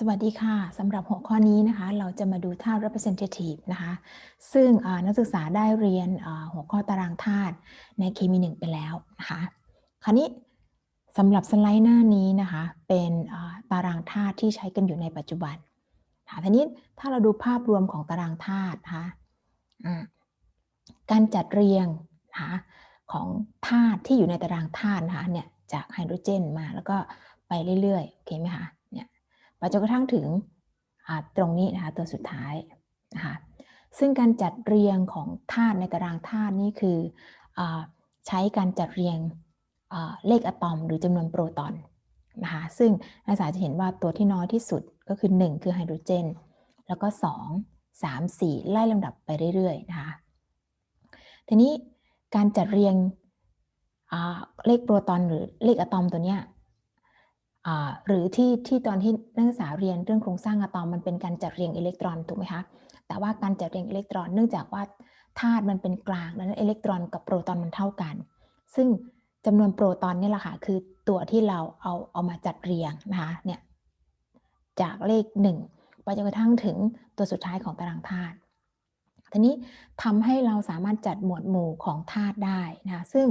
สวัสดีค่ะสำหรับหัวข้อนี้นะคะเราจะมาดูธาตุ representative นะคะซึ่งนักศึกษาได้เรียนหัวข้อตารางธาตุในเคมีหนึ่งไปแล้วนะคะคราวนี้สำหรับสไลด์หน้านี้นะคะเป็นตารางธาตุที่ใช้กันอยู่ในปัจจุบันค่ะทีนี้ถ้าเราดูภาพรวมของตารางธาตุนะคะการจัดเรียงนะคะของธาตุที่อยู่ในตารางธาตุนะคะเนี่ยจากไฮโดรเจนมาแล้วก็ไปเรื่อยๆโอเคไหมคะ ไปจนกระทั่งถึงตรงนี้นะคะตัวสุดท้ายนะคะซึ่งการจัดเรียงของธาตุในตารางธาตุนี่คืออใช้การจัดเรียงเลขอะตอมหรือจำนวนโปรตอนนะคะซึ่งนักศึกษาจะเห็นว่าตัวที่น้อยที่สุดก็คือ 1 คือไฮโดรเจน แล้วก็ 2 3 4 ไล่ลำดับไปเรื่อยๆนะคะทีนี้การจัดเรียงเลขโปรตอนหรือเลขอะตอมตัวเนี้ย หรือที่ที่ตอนที่นักศึกษาเรียนเรื่องโครงสร้างอะตอมมันเป็นการจัดเรียงอิเล็กตรอนถูกไหมคะแต่ว่าการจัดเรียงอิเล็กตรอนเนื่องจากว่าธาตุมันเป็นกลางดังนั้นอิเล็กตรอนกับโปรตอนมันเท่ากัน ซึ่งจำนวนโปรตอนนี่แหละค่ะคือตัวที่เราเอาเอามาจัดเรียงนะคะเนี่ยจากเลข 1 ไปจนกระทั่งถึงตัวสุดท้ายของตารางธาตุทีนี้ทำให้เราสามารถจัดหมวดหมู่ของธาตุได้นะคะซึ่ง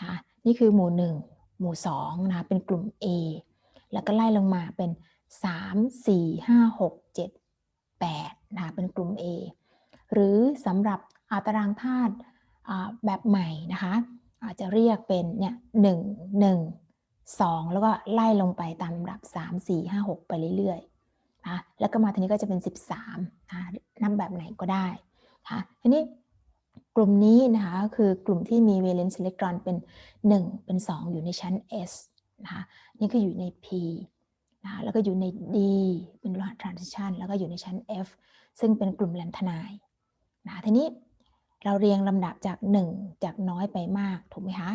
นะนี่คือหมู่ 1 หมู่2นะคะเป็นกลุ่ม A แล้วก็ไล่ลงมาเป็น 3 4 5 6 7 8นะคะเป็นกลุ่ม A หรือสำหรับอาตารางธาตุแบบใหม่นะคะอาจจะเรียกเป็นเนี่ยหนึ่งหนึ่งสองแล้วก็ไล่ลงไปตามลำดับ 3 4 5 6 ไปเรื่อยๆนะแล้วก็มาทีนี้ก็จะเป็น 13นะนับแบบไหนก็ได้นะทีนี้กลุ่มนี้นะคะคือกลุ่มที่มี valence electron เป็น 1 เป็น 2 อยู่ในชั้น s นะคะนี่ก็ออยู่ใน P นะแล้วก็อยู่ใน D เป็นรหัส transition แล้วก็อยู่ในชั้น F ซึ่งเป็นกลุ่มแลนทนายนะทีนี้เราเรียงลำดับจาก 1 จากน้อยไปมาก ถูกไหมคะ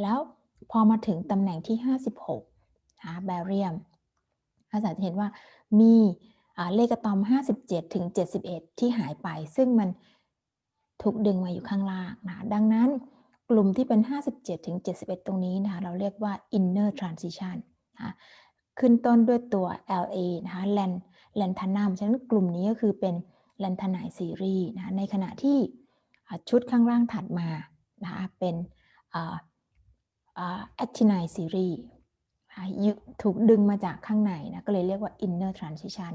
แล้วพอมาถึงตำแหน่งที่ 56นะแบเรียมอาจารย์จะเห็นว่ามีเลขอะตอม 57 ถึง 71 ที่หายไป ซึ่งมันถูกดึงมาอยู่ข้างล่างนะดังนั้น กลุ่มที่เป็น 57ถึง71 ตรงนี้นะคะเราเรียกว่า inner transition นะขึ้นต้นด้วยตัว LA นะคะแลนแลนทานัมฉะนั้นกลุ่มนี้ก็คือเป็นแลนทานายซีรีส์นะในขณะที่ชุดข้างล่างถัดมานะคะเป็นแอคทินายซีรีส์ถูกดึงมาจากข้างในนะก็เลยเรียกว่า inner transition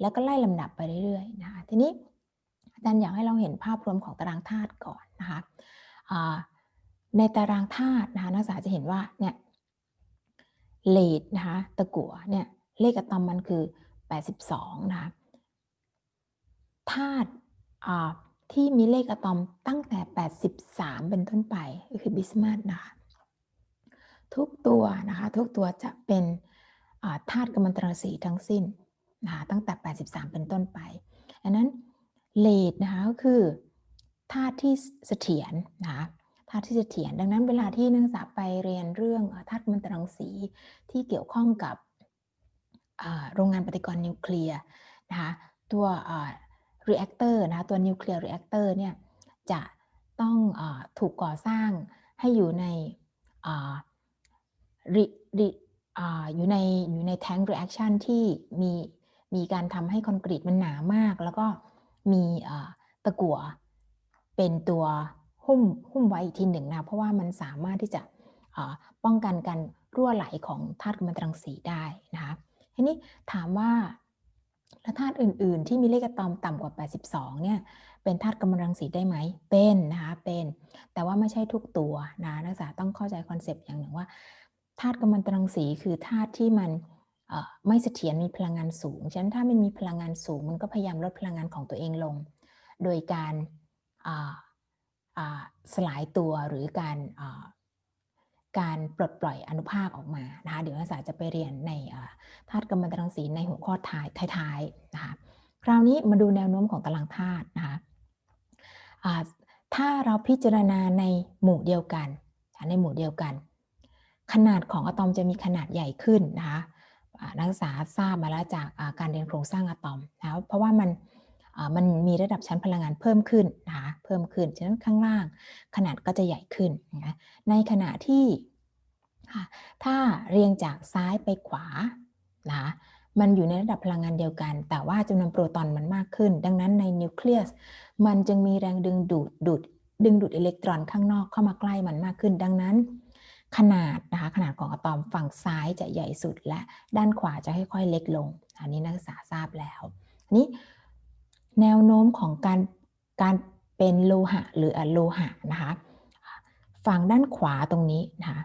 แล้วก็ไล่ลำดับไปเรื่อยๆนะคะทีนี้อาจารย์อยากให้เราเห็นภาพรวมของตารางธาตุก่อนนะคะ ในตารางธาตุนะคะนักศึกษาจะเห็นว่าเนี่ยเลดนะคะตะกั่วเนี่ยเลขอะตอมมันคือ 82 นะคะธาตุที่มีเลขอะตอมตั้งแต่ 83 เป็นต้นไปก็คือบิสมาสนะคะทุกตัวนะคะทุกตัวจะเป็นธาตุกัมมันตรังสีทั้งสิ้นนะคะตั้งแต่ 83 เป็นต้นไปอันนั้นเลดนะคะก็คือธาตุที่เสถียรนะคะ ธาตุที่เสถียรดังนั้นเวลาที่นักศึกษาไปเรียนเรื่องธาตุมันตรังสีที่เกี่ยวข้องกับโรงงานปฏิกรณ์นิวเคลียร์นะคะตัวรีแอคเตอร์นะคะตัวนิวเคลียร์รีแอคเตอร์เนี่ยจะต้องอถูกก่อสร้างให้อยู่ในอยู่ในอยู่ในแทงรีแอคชั่นที่มีมีการทำให้คอนกรีตมันหนามาก แล้วก็มีตะกั่วเป็นตัว หุ้มหุ้มไว้อีกทีหนึ่งนะเพราะว่ามันสามารถที่จะป้องกันการรั่วไหลของธาตุกัมมันตรังสีได้นะคะทีนี้ถามว่าแล้วธาตุอื่น ๆ ที่มีเลขอะตอมต่ำกว่า 82 เนี่ย เป็นธาตุกัมมันตรังสีได้ไหม เป็นนะคะเป็น แต่ว่าไม่ใช่ทุกตัวนะนักศึกษาต้องเข้าใจคอนเซปต์อย่างหนึ่งว่าธาตุกัมมันตรังสีคือธาตุที่มันไม่เสถียรมีพลังงานสูง ฉะนั้นถ้ามันมีพลังงานสูง มันก็พยายามลดพลังงานของตัวเองลง โดยการ สลายตัวหรือการการปลดปล่อยอนุภาคออกมานะคะเดี๋ยวนักศึกษาจะไปเรียนในธาตุกัมมันตรังสีในหัวข้อท้ายท้ายๆนะคะคราวนี้มาดูแนวโน้มของตารางธาตุนะคะถ้าเราพิจารณาในหมู่เดียวกัน ในหมู่เดียวกัน ขนาดของอะตอมจะมีขนาดใหญ่ขึ้นนะคะนักศึกษาทราบมาแล้วจากการเรียนโครงสร้างอะตอมนะเพราะว่ามัน มันมีระดับชั้นพลังงานเพิ่มขึ้นนะคะเพิ่มขึ้น ฉะนั้นข้างล่างขนาดก็จะใหญ่ขึ้นนะในขณะที่ถ้าเรียงจากซ้ายไปขวานะมันอยู่ในระดับพลังงานเดียวกัน แต่ว่าจำนวนโปรตอนมันมากขึ้น ดังนั้นในนิวเคลียสมันจึงมีแรงดึงดูดดูดดึงดูดอิเล็กตรอนข้างนอกเข้ามาใกล้มันมากขึ้น ดังนั้น ขนาดนะคะขนาดของอะตอมฝั่งซ้ายจะใหญ่สุดและด้านขวาจะค่อยๆเล็กลง อันนี้นักศึกษาทราบแล้วอันนี้ แนวโน้มของการการเป็นโลหะหรืออะโลหะนะคะฝั่งด้านขวาตรงนี้นะคะ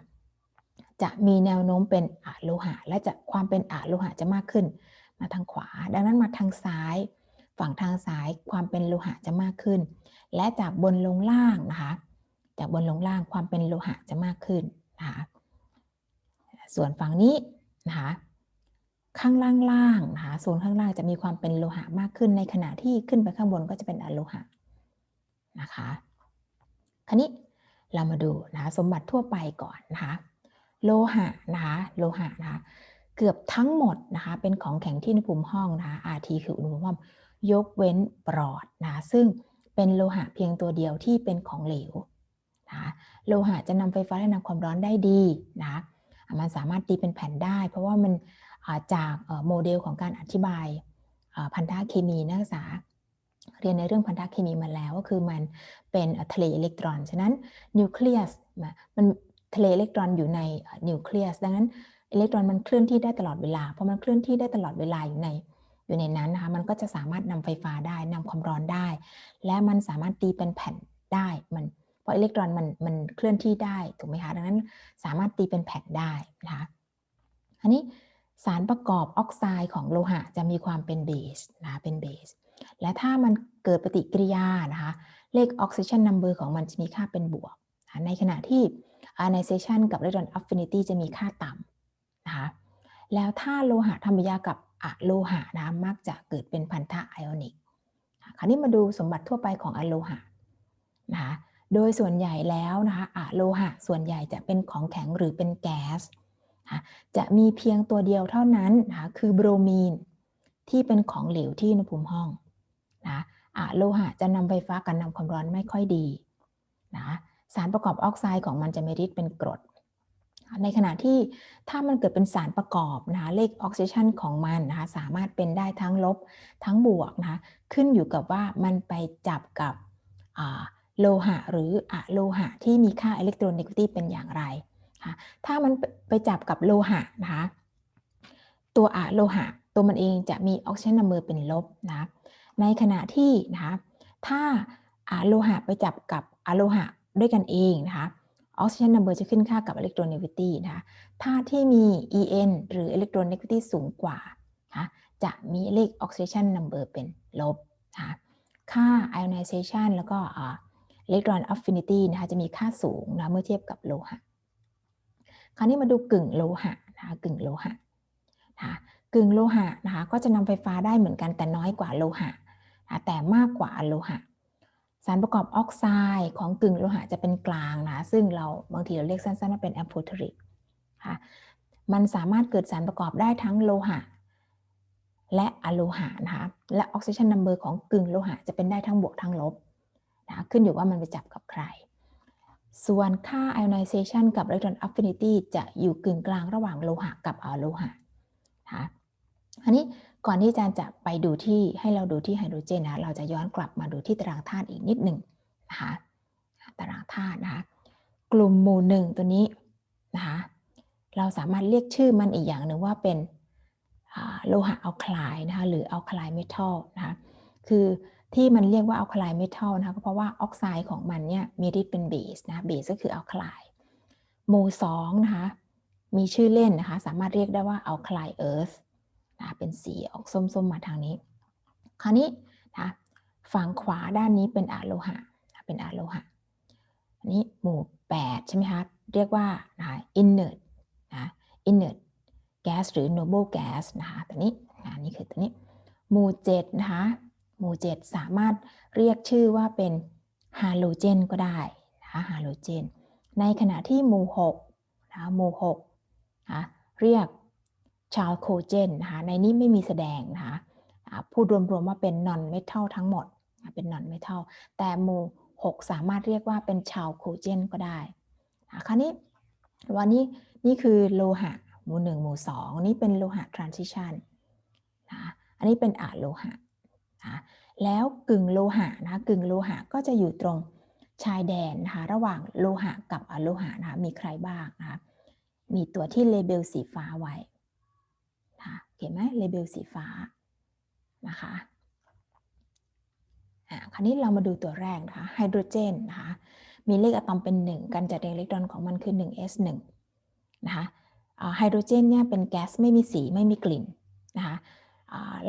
จะมีแนวโน้มเป็นอะโลหะ และจะความเป็นอะโลหะจะมากขึ้น มาทางขวา ดังนั้นมาทางซ้าย ฝั่งทางซ้ายความเป็นโลหะจะมากขึ้น และจากบนลงล่างนะคะจากบนลงล่างความเป็นโลหะจะมากขึ้นนะคะส่วนฝั่งนี้นะคะ ข้างล่างล่างนะคะโซนข้างล่างจะมีความเป็นโลหะมากขึ้นในขณะที่ขึ้นไปข้างบนก็จะเป็นอะโลหะนะคะคันนี้เรามาดูนะะสมบัติทั่วไปก่อนนะคะโลหะนะคะโลหะนะคะเกือบทั้งหมดนะคะเป็นของแข็งที่อุณหภูมิห้องนะคะ RT คืออุณหภูมิห้องยกเว้นปลอดนะะซึ่งเป็นโลหะเพียงตัวเดียวที่เป็นของเหลวนะคะโลหะจะนำไฟฟ้าและนำความร้อนได้ดีนะะมันสามารถตีเป็นแผ่นได้ เพราะว่ามัน จากโมเดลของการอธิบายพันธะเคมีนักศึกษา เรียนในเรื่องพันธะเคมีมาแล้วก็คือมันเป็นทะเลอิเล็กตรอน ฉะนั้นนิวเคลียสมันทะเลอิเล็กตรอนอยู่ในนิวเคลียสดังนั้นอิเล็กตรอนมันเคลื่อนที่ได้ตลอดเวลาเพราะมันเคลื่อนที่ได้ตลอดเวลาอยู่ในอยู่ในนั้นนะคะมันก็จะสามารถนำไฟฟ้าได้นำความร้อนได้ และมันสามารถตีเป็นแผ่นได้มันเพราะอิเล็กตรอนมันมันเคลื่อนที่ได้ถูกไหมคะดังนั้นสามารถตีเป็นแผ่นได้นะคะอันนี้ สารประกอบออกไซด์ของโลหะจะมีความเป็นเบสนะเป็นเบส และถ้ามันเกิดปฏิกิริยานะคะเลขออกซิเจนนัมเบอร์ของมันจะมีค่าเป็นบวกในขณะที่ ionization กับ electron affinity จะมีค่าต่ำนะคะแล้วถ้าโลหะทำปฏิกิริยากับอะโลหะนะมักจะเกิดเป็นพันธะไอออนิกคราวนี้มาดูสมบัติทั่วไปของอะโลหะนะคะโดยส่วนใหญ่แล้วนะคะอะโลหะส่วนใหญ่จะเป็นของแข็งหรือเป็นแก๊ส จะมีเพียงตัวเดียวเท่านั้นนะคือโบรมีนที่เป็นของเหลวที่อุณหภูมิห้องนะอะโลหะจะนำไฟฟ้ากันนำความร้อนไม่ค่อยดีนะสารประกอบออกไซด์ของมันจะมีฤทธิ์เป็นกรด ในขณะที่ถ้ามันเกิดเป็นสารประกอบนะคะเลขออกซิเจนของมันนะคะสามารถเป็นได้ทั้งลบทั้งบวกนะคะขึ้นอยู่กับว่ามันไปจับกับโลหะหรืออะโลหะที่มีค่าอิเล็กโทรนิกติเป็นอย่างไร ถ้ามันไปจับกับโลหะนะคะตัวอะโลหะ ตัวมันเองจะมีออกซิเจนนัมเบอร์เป็นลบนะในขณะที่นะคะถ้าอะโลหะไปจับกับอะโลหะด้วยกันเองนะคะออกซิเจนนัมเบอร์จะขึ้นค่ากับอิเล็กโทรนิกตินะคะถ้าที่มี En หรืออิเล็กโทรนิกติสูงกว่านะจะมีเลขออกซิเจนนัมเบอร์เป็นลบนะค่า ionization แล้วก็อิเล็กตรอนอัฟฟินิตี้นะคะจะมีค่าสูงนะเมื่อเทียบกับโลหะ คราวนี้มาดูกึ่งโลหะนะคะกึ่งโลหะนะคะกึ่งโลหะนะคะก็จะนำไฟฟ้าได้เหมือนกันแต่น้อยกว่าโลหะนะแต่มากกว่าโลหะ สารประกอบออกไซด์ของกึ่งโลหะจะเป็นกลางนะซึ่งเราบางทีเราเรียกสั้นๆว่าเป็นแอมโฟเทริกค่ะมันสามารถเกิดสารประกอบได้ทั้งโลหะ และอะโลหะนะคะและออกซิเจนนัมเบอร์ของกึ่งโลหะจะเป็นได้ทั้งบวกทั้งลบนะขึ้นอยู่ว่ามันไปจับกับใคร ส่วนค่า ionization กับ electron affinity จะอยู่กึ่งกลางระหว่างโลหะกับอโลหะนะอันนี้ก่อนที่อาจารย์จะไปดูที่ให้เราดูที่ไฮโดรเจนนะเราจะย้อนกลับมาดูที่ตารางธาตุอีกนิดหนึ่งนะคะตารางธาตุนะคะกลุ่มหมู่หนึ่งตัวนี้นะคะเราสามารถเรียกชื่อมันอีกอย่างหนึ่งว่าเป็นโลหะอัลคลายนะคะหรืออัลคลายเมทัลนะคะคือ ที่มันเรียกว่าอัลคลายเมทัลนะคะก็เพราะว่าออกไซด์ของมันเนี่ยมีฤทธิ์เป็นเบสนะเบสก็คืออัลคลายโมสองนะคะมีชื่อเล่นนะคะ สามารถเรียกได้ว่าอัลคลายเอิร์ธนะเป็นสีออกส้มๆมาทางนี้ คราวนี้นะฝั่งขวาด้านนี้เป็นอะโลหะเป็นอะโลหะอันนี้หมู่ 8 ใช่ไหมคะ เรียกว่านะ inert นะ inert gas หรือ noble gas นะคะตัวนี้นะนี่คือตัวนี้ หมู่ 7 นะคะ หมู่ 7 สามารถเรียกชื่อว่าเป็นฮาโลเจนก็ได้นะคะฮาโลเจน ในขณะที่หมู่6นะหมู่6นะเรียกชาลโคเจนนะคะในนี้ไม่มีแสดงนะคะพูดรวมๆว่าเป็นนอนเมทัลทั้งหมดเป็นนอนเมทัลแต่หมู่ 6 สามารถเรียกว่าเป็นชาลโคเจนก็ได้คราวนี้วันนี้นี่คือโลหะหมู่ 1 หมู่ 2 นี่เป็นโลหะทรานซิชันอันนี้เป็นอะโลหะ นะแล้วกึ่งโลหะนะกึ่งโลหะก็จะอยู่ตรงชายแดนนะคะระหว่างโลหะกับอโลหะนะคะมีใครบ้างนะคะมีตัวที่เลเบลสีฟ้าไว้นะคะเห็นไหมเลเบลสีฟ้านะคะอ่าคราวนี้เรามาดูตัวแรกนะคะไฮโดรเจนนะคะมีเลขอะตอมเป็น 1 การจัดเรียงอิเล็กตรอนของมันคือ 1s1 นะคะไฮโดรเจนเนี่ยเป็นแก๊สไม่มีสีไม่มีกลิ่นนะคะ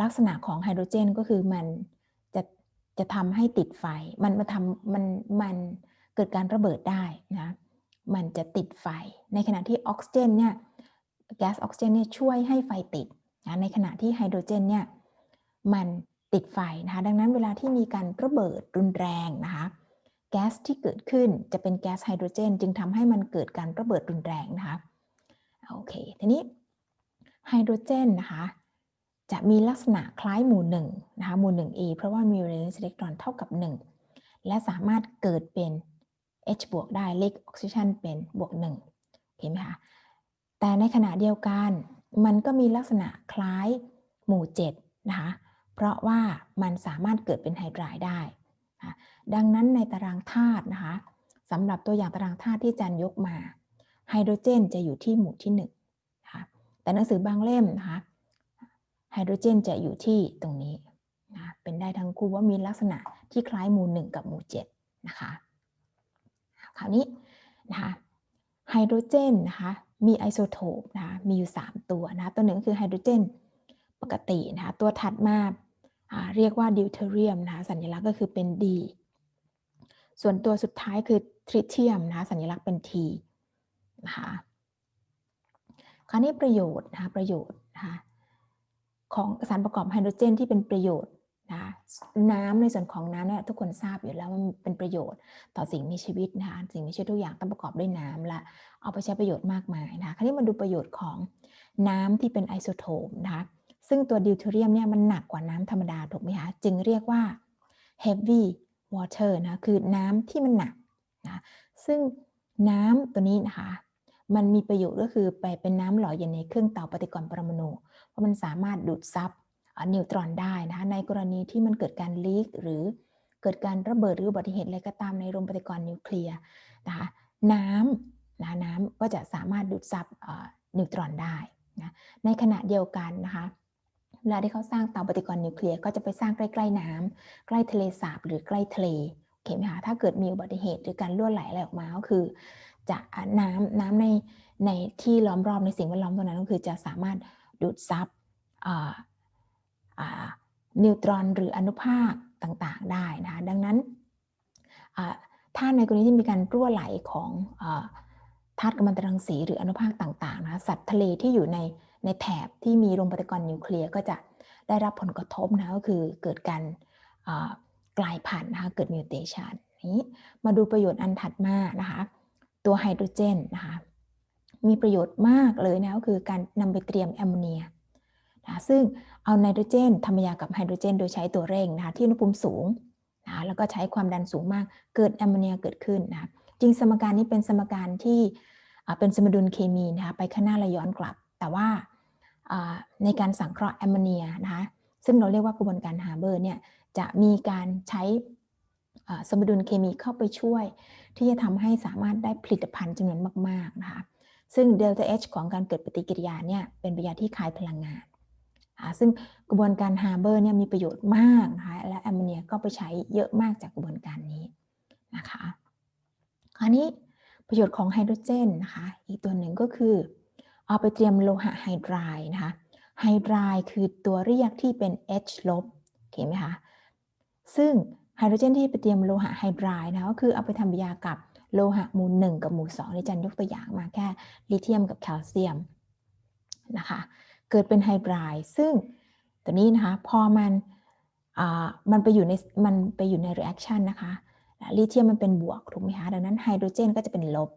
ลักษณะของไฮโดรเจนก็คือมันจะจะทำให้ติดไฟ มันมาทำมันมันเกิดการระเบิดได้นะ มันจะติดไฟ ในขณะที่ออกซิเจนเนี่ยแก๊สออกซิเจนเนี่ยช่วยให้ไฟติดนะในขณะที่ไฮโดรเจนเนี่ยมันติดไฟนะคะ ดังนั้นเวลาที่มีการระเบิดรุนแรงนะคะ แก๊สที่เกิดขึ้นจะเป็นแก๊สไฮโดรเจน จึงทำให้มันเกิดการระเบิดรุนแรงนะคะ โอเค ทีนี้ไฮโดรเจนนะคะ จะมีลักษณะคล้ายหมู่1นะคะหมู่ 1e เพราะว่ามี valence อิเล็กตรอนเท่ากับ 1 และสามารถเกิดเป็น H บวกได้เลขออกซิเจนเป็นบวก1เห็นไหมคะแต่ในขณะเดียวกันมันก็มีลักษณะคล้ายหมู่7นะคะเพราะว่ามันสามารถเกิดเป็นไฮดรด์ได้ ดังนั้นในตารางธาตุนะคะสำหรับตัวอย่างตารางธาตุที่จันยกมาไฮโดรเจนจะอยู่ที่หมู่ที่1นะคะแต่หนังสือบางเล่มนะคะ ไฮโดรเจนจะอยู่ที่ตรงนี้นะเป็นได้ทั้งคู่ว่ามีลักษณะที่คล้ายหมู่ 1 กับหมู่ 7 นะคะ คราวนี้นะคะไฮโดรเจนนะคะมีไอโซโทปนะคะมีอยู่ 3 ตัวนะตัวหนึ่งคือไฮโดรเจนปกตินะคะตัวถัดมาเรียกว่าดิวเทเรียมนะคะสัญลักษณ์ก็คือเป็น D ส่วนตัวสุดท้ายคือทริเทียมนะคะสัญลักษณ์เป็น T นะคะคราวนี้ประโยชน์นะคะประโยชน์นะคะ ของสารประกอบไฮโดรเจนที่เป็นประโยชน์นะน้ำในส่วนของน้ำเนี่ยทุกคนทราบอยู่แล้วว่ามันเป็นประโยชน์ต่อสิ่งมีชีวิตนะคะสิ่งมีชีวิตทุกอย่างต้องประกอบด้วยน้ำและเอาไปใช้ประโยชน์มากมายนะคะคราวนี้มาดูประโยชน์ของน้ำที่เป็นไอโซโทปนะคะซึ่งตัวดิวเทเรียมเนี่ยมันหนักกว่าน้ำธรรมดาถูกไหมคะจึงเรียกว่า heavy water นะคือน้ำที่มันหนักนะซึ่งน้ำตัวนี้นะคะ มันมีประโยชน์ก็คือไปเป็นน้ำหล่อเย็นในเครื่องเตาปฏิกรณ์ปรมาณูเพราะมันสามารถดูดซับนิวตรอนได้นะคะในกรณีที่มันเกิดการลีกหรือเกิดการระเบิดหรืออุบัติเหตุอะไรก็ตามในโรงปฏิกรณ์นิวเคลียร์นะคะน้ำนะน้ำก็จะสามารถดูดซับนิวตรอนได้นะในขณะเดียวกันนะคะเวลาที่เขาสร้างเตาปฏิกรณ์นิวเคลียร์ก็จะไปสร้างใกล้ๆน้ำใกล้ทะเลสาบหรือใกล้ทะเลโอเคไหมคะถ้าเกิดมีอุบัติเหตุหรือการล่วไหลอะไรออกมาก็คือ จะน้ำน้ำในในที่ล้อมรอบในสิ่งแวดล้อมตรงนั้นก็คือจะสามารถดูดซับนิวตรอนหรืออนุภาคต่างๆได้นะคะดังนั้นถ้าในกรณีที่มีการรั่วไหลของธาตุกัมมันตรังสีหรืออนุภาคต่างๆนะสัตว์ทะเลที่อยู่ในในแถบที่มีโรงปฏิกรณ์นิวเคลียร์ก็จะได้รับผลกระทบนะก็คือเกิดการกลายพันธุ์นะคะเกิดมิวเทชันนี้มาดูประโยชน์อันถัดมานะคะ ตัวไฮโดรเจนนะคะมีประโยชน์มากเลยนะก็คือการนำไปเตรียมแอมโมเนียนะซึ่งเอาไนโตรเจนทำยากับไฮโดรเจน โดยใช้ตัวเร่งนะคะที่อุณหภูมิสูงนะแล้วก็ใช้ความดันสูงมากเกิดแอมโมเนียเกิดขึ้นนะคะจริงสมการนี้เป็นสมการที่เป็นสมดุลเคมีนะคะไปข้างหน้าและย้อนกลับ แต่ว่าในการสังเคราะห์แอมโมเนียนะคะซึ่งเราเรียกว่ากระบวนการฮาร์เบอร์เนี่ยจะมีการใช้ สมดุลเคมีเข้าไปช่วย ที่จะทำให้สามารถได้ผลิตภัณฑ์จำนวนมาก ๆ นะคะ ซึ่งเดลต้า H ของการเกิดปฏิกิริยาเนี่ยเป็นปฏิกิริยาที่คายพลังงานซึ่งกระบวนการฮาร์เบอร์เนี่ยมีประโยชน์มากนะคะและแอมโมเนียก็ไปใช้เยอะมากจากกระบวนการนี้นะคะคราวนี้ประโยชน์ของไฮโดรเจนนะคะอีกตัวหนึ่งก็คือ เอาไปเตรียมโลหะไฮดรายนะคะไฮดรายคือตัวเรียกที่เป็น H ลบโอเคไหมคะซึ่ง ไฮโดรเจนที่ไปเตรียมโลหะไฮดรายนะก็คือเอาไปทำพิยากับโลหะหมู่หนึ่งกับหมู่สองในจันยกตัวอย่างมาแค่ลิเธียมกับแคลเซียมนะคะเกิดเป็นไฮดรายซึ่งตัวนี้นะคะพอมันมันไปอยู่ในมันไปอยู่ใน reaction นนะคะลิเธียมมันเป็นบวกถูกไหมคะดังนั้นไฮโดรเจนก็จะเป็นลบ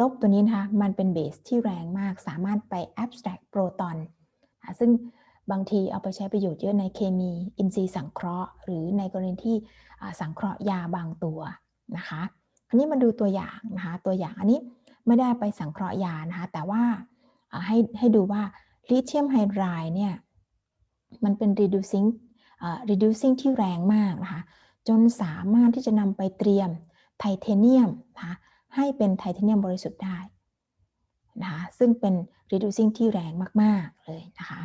ลบตัวนี้นะคะมันเป็นเบสที่แรงมากสามารถไป abstract โปรตอนซึ่ง บางทีเอาไปใช้ประโยชน์เยอะในเคมีอินทรีย์สังเคราะห์ หรือในกรณีที่สังเคราะห์ยาบางตัวนะคะอันนี้มาดูตัวอย่างนะคะตัวอย่างอันนี้ไม่ได้ไปสังเคราะห์ยานะคะแต่ว่าให้ให้ดูว่าลิเธียมไฮดรายเนี่ยมันเป็น reducing reducing ที่แรงมากนะคะจนสามารถที่จะนำไปเตรียมไทเทเนียมนะคะให้เป็นไทเทเนียมบริสุทธิ์ได้นะคะซึ่งเป็น reducing ที่แรงมาก ๆ เลยนะคะ